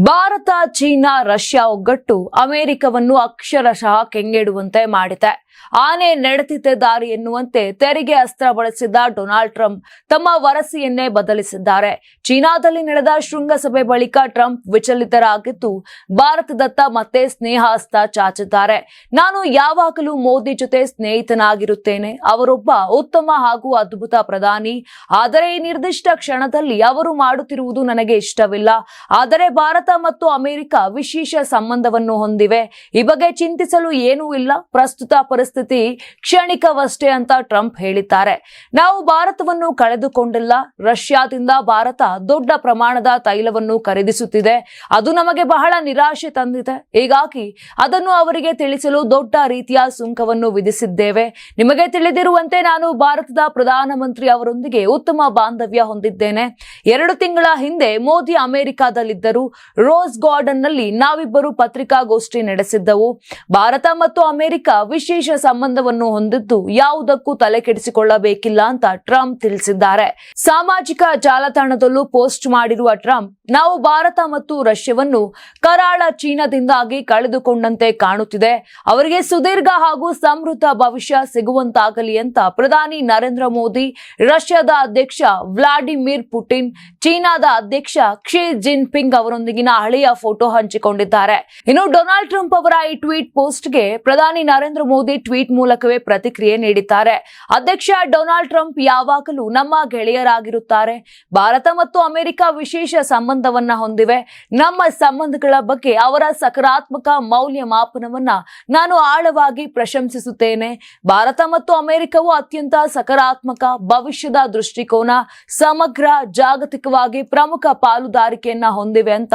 Bharat, China, Russia ಒಗ್ಗಟ್ಟು ಅಮೆರಿಕವನ್ನು ಅಕ್ಷರಶಃ ಕೆಂಗೆಡುವಂತೆ ಮಾಡಿದೆ. ಆನೆ ನಡೆದಿದ್ದ ದಾರಿ ಎನ್ನುವಂತೆ ತೆರಿಗೆ ಅಸ್ತ್ರ ಬಳಸಿದ್ದ ಡೊನಾಲ್ಡ್ ಟ್ರಂಪ್ ತಮ್ಮ ವರಸಿಯನ್ನೇ ಬದಲಿಸಿದ್ದಾರೆ. ಚೀನಾದಲ್ಲಿ ನಡೆದ ಶೃಂಗಸಭೆ ಬಳಿಕ ಟ್ರಂಪ್ ವಿಚಲಿತರಾಗಿದ್ದು, ಭಾರತದತ್ತ ಮತ್ತೆ ಸ್ನೇಹ ಹಸ್ತ ಚಾಚಿದ್ದಾರೆ. ನಾನು ಯಾವಾಗಲೂ ಮೋದಿ ಜೊತೆ ಸ್ನೇಹಿತನಾಗಿರುತ್ತೇನೆ. ಅವರೊಬ್ಬ ಉತ್ತಮ ಹಾಗೂ ಅದ್ಭುತ ಪ್ರಧಾನಿ. ಆದರೆ ಈ ನಿರ್ದಿಷ್ಟ ಕ್ಷಣದಲ್ಲಿ ಅವರು ಮಾಡುತ್ತಿರುವುದು ನನಗೆ ಇಷ್ಟವಿಲ್ಲ. ಆದರೆ ಭಾರತ ಮತ್ತು ಅಮೆರಿಕ ವಿಶೇಷ ಸಂಬಂಧವನ್ನು ಹೊಂದಿವೆ. ಈ ಬಗ್ಗೆ ಚಿಂತಿಸಲು ಏನೂ ಇಲ್ಲ. ಪ್ರಸ್ತುತ ಪರಿಸ್ಥಿತಿ ಕ್ಷಣಿಕವಷ್ಟೇ ಅಂತ ಟ್ರಂಪ್ ಹೇಳಿದ್ದಾರೆ. ನಾವು ಭಾರತವನ್ನು ಕಳೆದುಕೊಂಡಿಲ್ಲ. ರಷ್ಯಾದಿಂದ ಭಾರತ ದೊಡ್ಡ ಪ್ರಮಾಣದ ತೈಲವನ್ನು ಖರೀದಿಸುತ್ತಿದೆ. ಅದು ನಮಗೆ ಬಹಳ ನಿರಾಶೆ ತಂದಿದೆ. ಹೀಗಾಗಿ ಅದನ್ನು ಅವರಿಗೆ ತಿಳಿಸಲು ದೊಡ್ಡ ರೀತಿಯ ಸುಂಕವನ್ನು ವಿಧಿಸಿದ್ದೇವೆ. ನಿಮಗೆ ತಿಳಿದಿರುವಂತೆ ನಾನು ಭಾರತದ ಪ್ರಧಾನಮಂತ್ರಿ ಅವರೊಂದಿಗೆ ಉತ್ತಮ ಬಾಂಧವ್ಯ ಹೊಂದಿದ್ದೇನೆ. ಎರಡು ತಿಂಗಳ ಹಿಂದೆ ಮೋದಿ ಅಮೆರಿಕಾದಲ್ಲಿದ್ದರು. ರೋಸ್ ಗಾರ್ಡನ್ನಲ್ಲಿ ನಾವಿಬ್ಬರು ಪತ್ರಿಕಾಗೋಷ್ಠಿ ನಡೆಸಿದ್ದವು. ಭಾರತ ಮತ್ತು ಅಮೆರಿಕ ವಿಶೇಷ ಸಂಬಂಧವನ್ನು ಹೊಂದಿದ್ದು ಯಾವುದಕ್ಕೂ ತಲೆ ಕೆಡಿಸಿಕೊಳ್ಳಬೇಕಿಲ್ಲ ಅಂತ ಟ್ರಂಪ್ ತಿಳಿಸಿದ್ದಾರೆ. ಸಾಮಾಜಿಕ ಜಾಲತಾಣದಲ್ಲೂ ಪೋಸ್ಟ್ ಮಾಡಿರುವ ಟ್ರಂಪ್, ನಾವು ಭಾರತ ಮತ್ತು ರಷ್ಯಾವನ್ನು ಕರಾಳ ಚೀನಾದಿಂದಾಗಿ ಕಳೆದುಕೊಂಡಂತೆ ಕಾಣುತ್ತಿದೆ. ಅವರಿಗೆ ಸುದೀರ್ಘ ಹಾಗೂ ಸಮೃದ್ಧ ಭವಿಷ್ಯ ಸಿಗುವಂತಾಗಲಿ ಅಂತ ಪ್ರಧಾನಿ ನರೇಂದ್ರ ಮೋದಿ, ರಷ್ಯಾದ ಅಧ್ಯಕ್ಷ ವ್ಲಾಡಿಮಿರ್ ಪುಟಿನ್, ಚೀನಾದ ಅಧ್ಯಕ್ಷ ಕ್ಷಿ ಜಿನ್ಪಿಂಗ್ ಅವರೊಂದಿಗಿನ ಹಳೆಯ ಫೋಟೋ ಹಂಚಿಕೊಂಡಿದ್ದಾರೆ. ಇನ್ನು ಡೊನಾಲ್ಡ್ ಟ್ರಂಪ್ ಅವರ ಈ ಟ್ವೀಟ್ ಪೋಸ್ಟ್ಗೆ ಪ್ರಧಾನಿ ನರೇಂದ್ರ ಮೋದಿ ಟ್ವೀಟ್ ಮೂಲಕವೇ ಪ್ರತಿಕ್ರಿಯೆ ನೀಡಿದ್ದಾರೆ. ಅಧ್ಯಕ್ಷ ಡೊನಾಲ್ಡ್ ಟ್ರಂಪ್ ಯಾವಾಗಲೂ ನಮ್ಮ ಗೆಳೆಯರಾಗಿರುತ್ತಾರೆ. ಭಾರತ ಮತ್ತು ಅಮೆರಿಕ ವಿಶೇಷ ಸಂಬಂಧವನ್ನ ಹೊಂದಿವೆ. ನಮ್ಮ ಸಂಬಂಧಗಳ ಬಗ್ಗೆ ಅವರ ಸಕಾರಾತ್ಮಕ ಮೌಲ್ಯಮಾಪನವನ್ನ ನಾನು ಆಳವಾಗಿ ಪ್ರಶಂಸಿಸುತ್ತೇನೆ. ಭಾರತ ಮತ್ತು ಅಮೆರಿಕವು ಅತ್ಯಂತ ಸಕಾರಾತ್ಮಕ ಭವಿಷ್ಯದ ದೃಷ್ಟಿಕೋನ, ಸಮಗ್ರ, ಜಾಗತಿಕವಾಗಿ ಪ್ರಮುಖ ಪಾಲುದಾರಿಕೆಯನ್ನ ಹೊಂದಿವೆ ಅಂತ